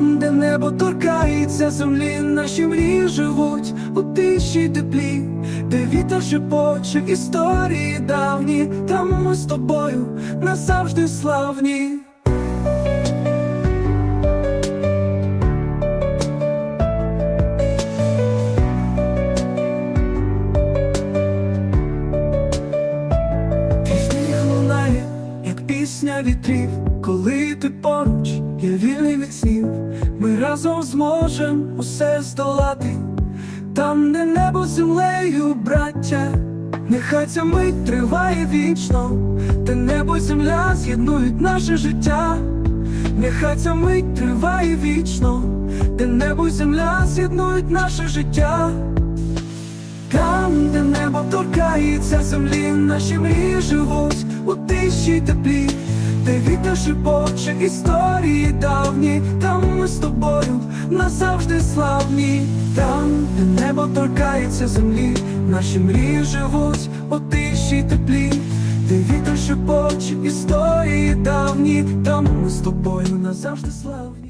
Там, де небо торкається землі, наші мрії живуть у тиші теплі, де вітер шепоче історії давні, там ми з тобою назавжди славні. Як пісня вітрів, коли ти поруч, я вільний від снів, ми разом зможем усе здолати, там, де небо землею, браття, нехай ця мить триває вічно, де небо земля з'єднують наше життя, нехай ця мить триває вічно, де небо земля з'єднують наше життя. Там, де небо торкається землі, наші мрії живуть у тиші теплі, шепоче історії давні, там ми з тобою назавжди славні, там, де небо торкається землі, наші мрії живуть у тиші теплі, де вітер шепоче історії давні, там ми з тобою назавжди славні.